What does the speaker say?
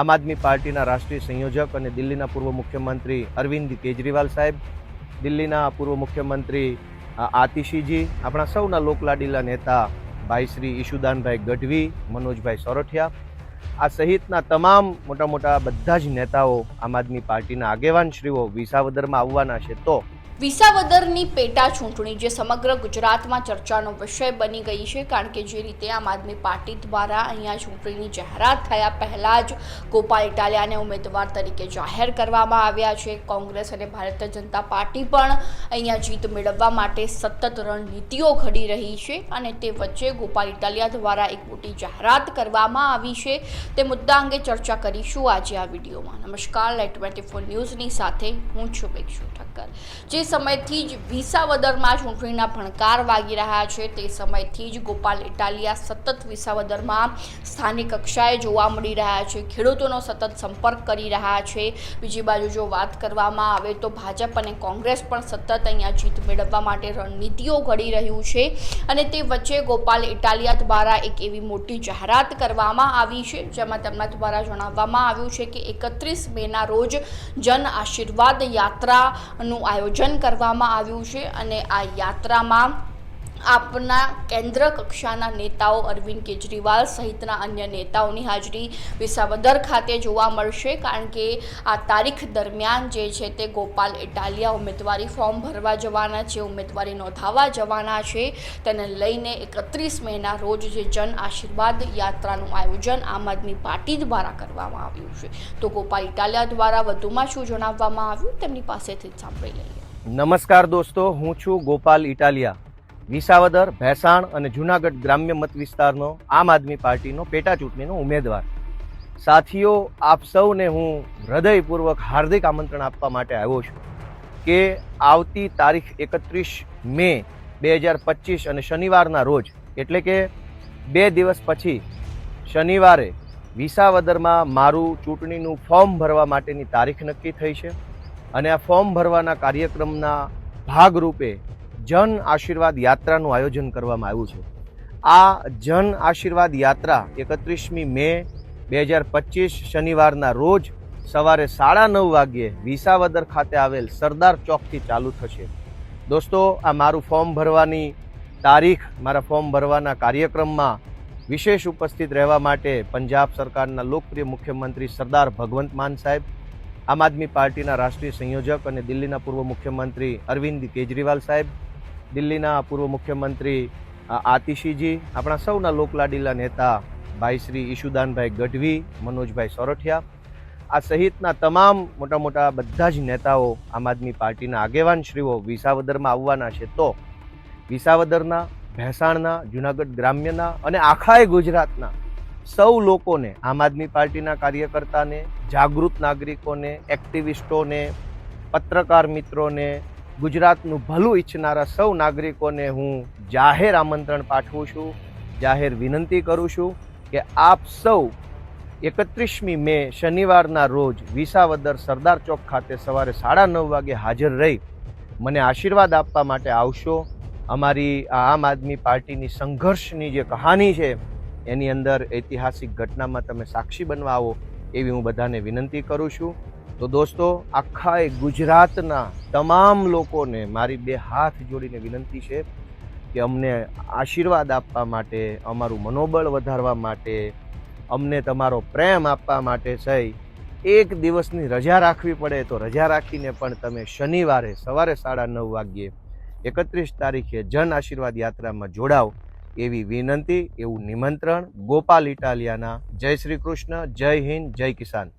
આમ આદમી પાર્ટીના રાષ્ટ્રીય સંયોજક અને દિલ્હીના પૂર્વ મુખ્યમંત્રી અરવિંદ કેજરીવાલ સાહેબ, દિલ્હીના પૂર્વ મુખ્યમંત્રી આતિશીજી, આપણા સૌના લોકલાડીલા નેતા ભાઈ શ્રી ઈશુદાનભાઈ ગઢવી, મનોજભાઈ સોરઠિયા, આ સહિતના તમામ મોટા મોટા બધા જ નેતાઓ આમ આદમી પાર્ટીના આગેવાન શ્રીઓ વિસાવદરમાં આવવાના છે. તો વિસાવદરની પેટા ચૂંટણી, જે સમગ્ર ગુજરાતમાં ચર્ચાનો વિષય બની ગઈ છે, કારણ કે જે રીતે આમ આદમી પાર્ટી દ્વારા અહીંયા ચૂંટણીની જાહેરાત થયા પહેલાં જ ગોપાલ ઇટાલિયાને ઉમેદવાર તરીકે જાહેર કરવામાં આવ્યા છે. કોંગ્રેસ અને ભારતીય જનતા પાર્ટી પણ અહીંયા જીત મેળવવા માટે સતત રણનીતિઓ ઘડી રહી છે અને તે વચ્ચે ગોપાલ ઇટાલિયા દ્વારા એક મોટી જાહેરાત કરવામાં આવી છે. તે મુદ્દા અંગે ચર્ચા કરીશું આજે આ વિડીયોમાં. નમસ્કાર લાઈટ ટ્વેન્ટી ફોર ન્યૂઝની સાથે હું છું બેક્ષુ ઠક્કર. જે સમયથી જ વિસાવદરમાં ચૂંટણીના ભણકાર વાગી રહ્યા છે. તે સમયથી જ ગોપાલ ઇટાલિયા સતત વિસાવદરમાં સ્થાનિક કક્ષાએ જોવા મળી રહ્યા છે. ખેડૂતોનો સતત સંપર્ક કરી રહ્યા છે. બીજી બાજુ જો વાત કરવામાં આવે તો ભાજપ અને કોંગ્રેસ પણ સતત અહીંયા જીત મેળવવા માટે રણનીતિઓ ઘડી રહ્યું છે અને તે વચ્ચે ગોપાલ ઇટાલિયા દ્વારા એક એવી મોટી જાહેરાત કરવામાં આવી છે, જેમાં તેમના દ્વારા જણાવવામાં આવ્યું છે કે એકત્રીસ મેના રોજ જન આશીર્વાદ યાત્રાનું આયોજન કરવામાં આવ્યું છે અને આ યાત્રામાં આપના કેન્દ્ર કક્ષાના નેતાઓ અરવિંદ કેજરીવાલ સહિતના અન્ય નેતાઓની હાજરી વિસાવદર ખાતે જોવા મળશે, કારણ કે આ તારીખ દરમિયાન જે છે તે ગોપાલ ઇટાલિયા ઉમેદવારી ફોર્મ ભરવા જવાના છે, ઉમેદવારી નોંધાવવા જવાના છે. તેને લઈને એકત્રીસ મેના રોજ જે જન આશીર્વાદ યાત્રાનું આયોજન આમ આદમી પાર્ટી દ્વારા કરવામાં આવ્યું છે. તો ગોપાલ ઇટાલિયા દ્વારા વધુમાં શું જણાવવામાં આવ્યું? તેમની પાસેથી જ સાંભળી લઈએ. નમસ્કાર દોસ્તો, હું છું ગોપાલ ઇટાલિયા. વિસાવદર, ભેસાણ અને જુનાગઢ ગ્રામ્ય મત વિસ્તારનો આમ આદમી પાર્ટીનો પેટા ચૂંટણીનો ઉમેદવાર. સાથીઓ, આપ સૌને હું હૃદયપૂર્વક હાર્દિક આમંત્રણ આપવા માટે આવ્યો છું કે આવતી તારીખ એકત્રીસ મે બે હજાર પચીસ અને શનિવારના રોજ, એટલે કે બે દિવસ પછી, શનિવારે વિસાવદરમાં મારું ચૂંટણીનું ફોર્મ ભરવા માટેની તારીખ નક્કી થઈ છે. અને આ ફોર્મ ભરવાના કાર્યક્રમના ભાગરૂપે જન આશીર્વાદ યાત્રાનું આયોજન કરવામાં આવ્યું છે. આ જન આશીર્વાદ યાત્રા એકત્રીસમી મે બે હજાર પચીસ શનિવારના રોજ સવારે સાડા નવ વાગ્યે વિસાવદર ખાતે આવેલ સરદાર ચોકથી ચાલુ થશે. દોસ્તો, આ મારું ફોર્મ ભરવાની તારીખ, મારા ફોર્મ ભરવાના કાર્યક્રમમાં વિશેષ ઉપસ્થિત રહેવા માટે પંજાબ સરકારના લોકપ્રિય મુખ્યમંત્રી સરદાર ભગવંત માન સાહેબ આમ આદમી પાર્ટીના રાષ્ટ્રીય સંયોજક અને દિલ્હીના પૂર્વ મુખ્યમંત્રી અરવિંદ કેજરીવાલ સાહેબ, દિલ્હીના પૂર્વ મુખ્યમંત્રી આતિશીજી, આપણા સૌના લોકલાડીલા નેતા ભાઈ શ્રી ઈશુદાનભાઈ ગઢવી, મનોજભાઈ સોરઠિયા, આ સહિતના તમામ મોટા મોટા બધા જ નેતાઓ આમ આદમી પાર્ટીના આગેવાન શ્રીઓ વિસાવદરમાં આવવાના છે. તો વિસાવદરના, ભેસાણના, જુનાગઢ ગ્રામ્યના અને આખાય ગુજરાતના સૌ લોકોને, આમ આદમી પાર્ટીના કાર્યકર્તાને, જાગૃત નાગરિકોને, એક્ટિવિસ્ટોને, પત્રકાર મિત્રોને, ગુજરાતનું ભલું ઈચ્છનારા સૌ નાગરિકોને હું જાહેર આમંત્રણ પાઠવું છું, જાહેર વિનંતી કરું છું કે આપ સૌ એકત્રીસમી મે શનિવારના રોજ વિસાવદર સરદાર ચોક ખાતે સવારે સાડા નવ વાગે હાજર રહી મને આશીર્વાદ આપવા માટે આવશો. અમારી આ આમ આદમી પાર્ટીની સંઘર્ષની જે કહાની છે એની અંદર ઐતિહાસિક ઘટનામાં તમે સાક્ષી બનવા આવો એવી હું બધાને વિનંતી કરું છું. તો દોસ્તો, આખા એ ગુજરાતના તમામ લોકોને મારી બે હાથ જોડીને વિનંતી છે કે અમને આશીર્વાદ આપવા માટે, અમારું મનોબળ વધારવા માટે, અમને તમારો પ્રેમ આપવા માટે સહી, એક દિવસની રજા રાખવી પડે તો રજા રાખીને પણ તમે શનિવારે સવારે સાડા નવ વાગ્યે એકત્રીસ તારીખે જન આશીર્વાદ યાત્રામાં જોડાવ એવી વિનંતી એવું નિમંત્રણ ગોપાલ ઇટાલિયાના. જય શ્રી કૃષ્ણ જય હિન્દ જય કિસાન.